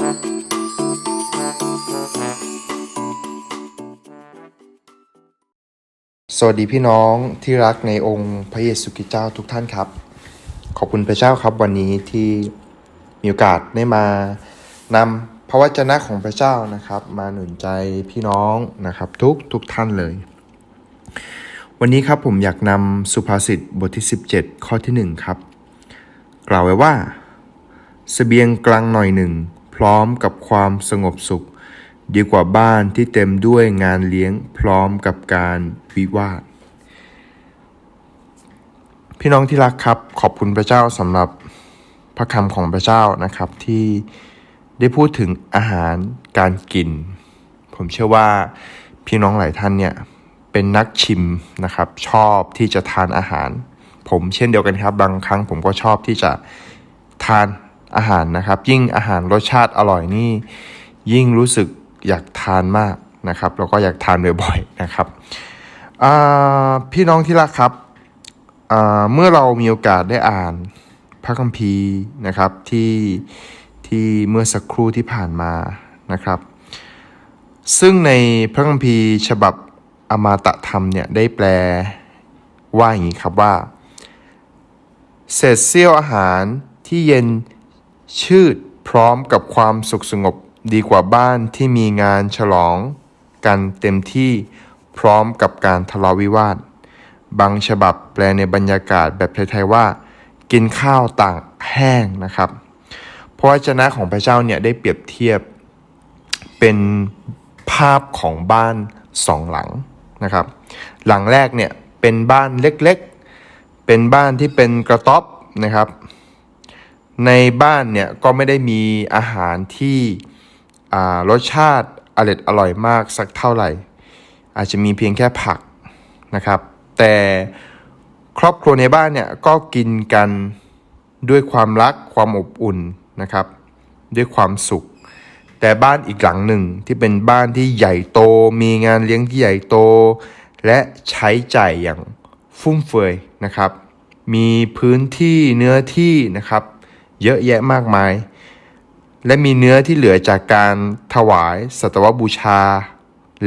สวัสดีพี่น้องที่รักในองค์พระเยซูคริสต์เจ้าทุกท่านครับ ขอบคุณพระเจ้าครับวันนี้ที่มีโอกาสได้มานำพระวจนะของพระเจ้านะครับ มาหนุนใจพี่น้องนะครับทุกทุกท่านเลย วันนี้ครับผมอยากนำสุภาษิตบทที่ 17 ข้อที่ 1 ครับ กล่าวไว้ว่าเสบียงกลางหน่อยหนึ่ง พร้อมกับความสงบสุข ดีกว่าบ้านที่เต็มด้วยงานเลี้ยงพร้อมกับการวิวาท พี่น้องที่รักครับขอบคุณพระเจ้าสำหรับพระคำของพระเจ้านะครับที่ได้พูดถึงอาหารการกิน ผมเชื่อว่าพี่น้องหลายท่านเนี่ยเป็นนักชิมนะครับชอบที่จะทานอาหาร ผมเช่นเดียวกันครับ บางครั้งผมก็ชอบที่จะทาน อาหารนะครับ ยิ่งอาหารรสชาติอร่อยนี่ ยิ่งรู้สึกอยากทานมากนะครับ แล้วก็อยากทานบ่อยๆนะครับพี่น้องที่รักครับเมื่อเรามีโอกาสได้อ่านพระคัมภีร์นะครับที่ที่เมื่อสักครู่ที่ผ่านมานะครับ ซึ่งในพระคัมภีร์ฉบับอมาตะธรรมเนี่ยได้แปลว่าอย่างนี้ครับว่าเศษเสี้ยวอาหารที่เย็น ชืดพร้อมกับความสุขสงบดีกว่าบ้านที่มีงานฉลอง กันเต็มที่พร้อมกับการทะเลาะวิวาท บางฉบับแปลในบรรยากาศแบบไทยๆว่า กินข้าวต่างแห้งนะครับ พระวจนะของพระเจ้าเนี่ยได้เปรียบเทียบเป็นภาพของบ้านสองหลังนะครับ หลังแรกเนี่ยเป็นบ้านเล็กๆ เป็นบ้านที่เป็นกระต๊อบนะครับ ในบ้านเนี่ยก็ไม่ได้มีอาหารที่อ่ารสชาติอร่อยอร่อยมากสักเท่าไหร่ อาจจะมีเพียงแค่ผักนะครับ แต่ครอบครัวในบ้านเนี่ยก็กินกันด้วยความรักความอบอุ่นนะครับ ด้วยความสุข แต่บ้านอีกหลังหนึ่งที่เป็นบ้านที่ใหญ่โต มีงานเลี้ยงที่ใหญ่โต และใช้จ่ายอย่างฟุ่มเฟือยนะครับ มีพื้นที่เนื้อที่นะครับ เยอะแยะมากมาย และมีเนื้อที่เหลือจากการถวายสัตวบูชา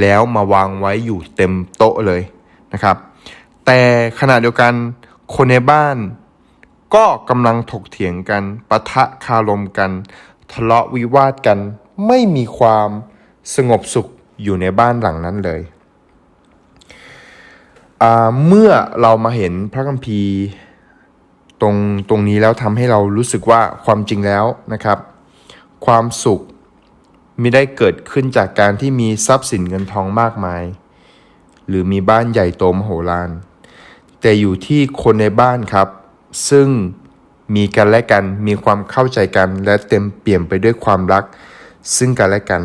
แล้วมาวางไว้อยู่เต็มโต๊ะเลยนะครับ แต่ขณะเดียวกันคนในบ้านก็กำลังถกเถียงกันปะทะคารมกัน ทะเลาะวิวาทกัน ไม่มีความสงบสุขอยู่ในบ้านหลังนั้นเลยอ่าเมื่อเรามาเห็นพระคัมภีร์ ตรงตรงนี้แล้วทำให้เรารู้สึกว่าความจริงแล้วนะครับ ความสุขไม่ได้เกิดขึ้นจากการที่มีทรัพย์สินเงินทองมากมาย หรือมีบ้านใหญ่โตมโหฬารแต่อยู่ที่คนในบ้านครับ ซึ่งมีกันและกันมีความเข้าใจกัน และเต็มเปี่ยมไปด้วยความรัก ซึ่งกันและกัน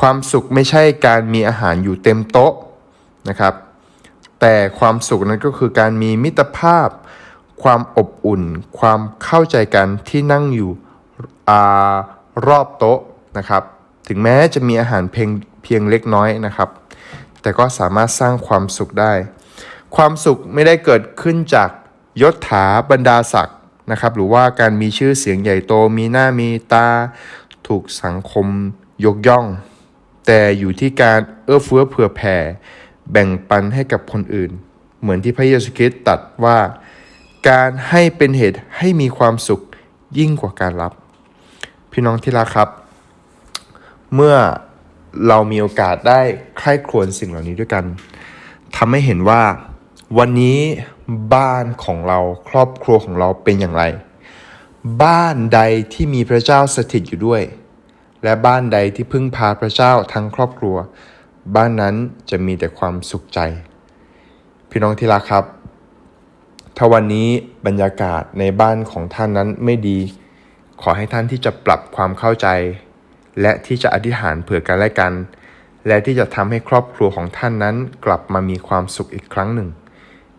ความสุขไม่ใช่การมีอาหารอยู่เต็มโต๊ะนะครับ แต่ความสุขนั้นก็คือการมีมิตรภาพ ความอบอุ่น ความเข้าใจกันที่นั่งอยู่อรอบโต๊ะนะครับ ถึงแม้จะมีอาหารเพียงเพียงเล็กน้อยนะครับ แต่ก็สามารถสร้างความสุขได้ ความสุขไม่ได้เกิดขึ้นจากยศถาบรรดาศักดิ์นะครับ หรือว่าการมีชื่อเสียงใหญ่โตมีหน้ามีตา ถูกสังคมยกย่อง แต่อยู่ที่การเอื้อเฟื้อเผื่อแผ่ แบ่งปันให้กับคนอื่น เหมือนที่พระเยซูคริสต์ตรัสว่า การให้เป็นเหตุให้มีความสุขยิ่งกว่าการรับ พี่น้องที่รักครับ เมื่อเรามีโอกาสได้ใคร่ครวญสิ่งเหล่านี้ด้วยกันทำให้เห็นว่าวันนี้บ้านของเราครอบครัวของเราเป็นอย่างไร บ้านใดที่มีพระเจ้าสถิตอยู่ด้วย และบ้านใดที่พึ่งพาพระเจ้าทั้งครอบครัว บ้านนั้นจะมีแต่ความสุขใจ พี่น้องที่รักครับ ถ้าวันนี้บรรยากาศในบ้านของท่านนั้นไม่ดี ขอให้ท่านที่จะปรับความเข้าใจ และที่จะอธิษฐานเผื่อกันและกัน และที่จะทำให้ครอบครัวของท่านนั้นกลับมามีความสุขอีกครั้งหนึ่ง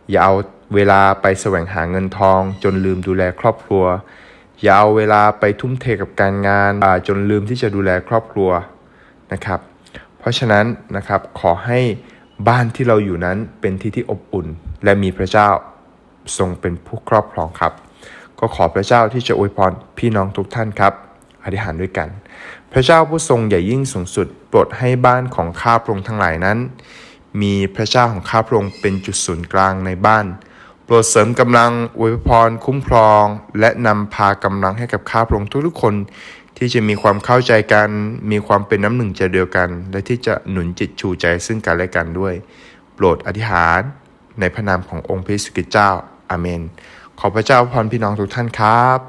อย่าเอาเวลาไปแสวงหาเงินทอง จนลืมดูแลครอบครัว อย่าเอาเวลาไปทุ่มเทกับการงานาจนลืมที่จะดูแลครอบครัวนะครับ เพราะฉะนั้นนะครับขอให้บ้านที่เราอยู่นั้นเป็นที่ที่อบอุ่น และมีพระเจ้า ทรงเป็นผู้ครอบครองครับ ก็ขอพระเจ้าที่จะอวยพรพี่น้องทุกท่านครับอธิษฐานด้วยกัน พระเจ้าผู้ทรงใหญ่ยิ่งสูงสุดโปรดให้บ้านของข้าพระองค์ทั้งหลายนั้น มีพระเจ้าของข้าพระองค์เป็นจุดศูนย์กลางในบ้านโปรดเสริมกำลังอวยพรคุ้มครอง และนำพากำลังให้กับข้าพระองค์ทุกๆคน ที่จะมีความเข้าใจกัน มีความเป็นน้ำหนึ่งใจเดียวกัน และที่จะหนุนจิตชูใจซึ่งกันและกันด้วย โปรดอธิษฐานในพระนามขององค์พระเยซูคริสต์เจ้า อาเมน ขอพระเจ้าพรพี่น้องทุกท่านครับ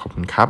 ขอบคุณครับ